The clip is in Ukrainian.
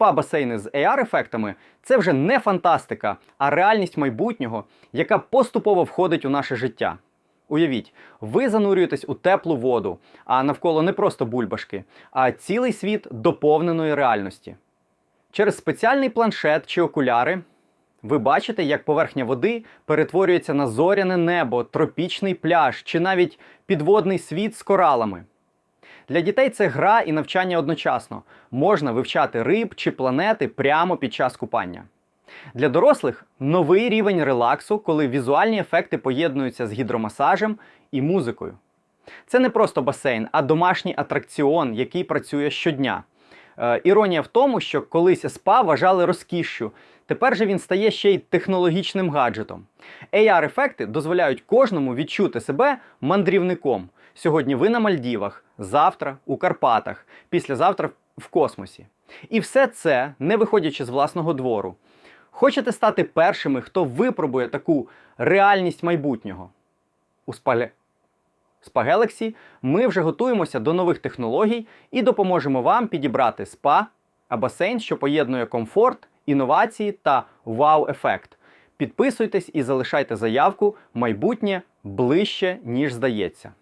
спа-басейни з AR-ефектами це вже не фантастика, а реальність майбутнього, яка поступово входить у наше життя. Уявіть, ви занурюєтесь у теплу воду, а навколо не просто бульбашки, а цілий світ доповненої реальності. Через спеціальний планшет чи окуляри ви бачите, як поверхня води перетворюється на зоряне небо, тропічний пляж чи навіть підводний світ з коралами. Для дітей це гра і навчання одночасно. Можна вивчати риб чи планети прямо під час купання. Для дорослих новий рівень релаксу, коли візуальні ефекти поєднуються з гідромасажем і музикою. Це не просто басейн, а домашній атракціон, який працює щодня. Е, іронія в тому, що колись СПА вважали розкішшю, тепер же він стає ще й технологічним гаджетом. AR-ефекти дозволяють кожному відчути себе мандрівником. Сьогодні ви на Мальдівах, завтра у Карпатах, післязавтра в космосі. І все це не виходячи з власного двору. Хочете стати першими, хто випробує таку реальність майбутнього? У спале... Galaxy, ми вже готуємося до нових технологій і допоможемо вам підібрати спа, а басейн, що поєднує комфорт, інновації та вау-ефект. Підписуйтесь і залишайте заявку майбутнє ближче, ніж здається.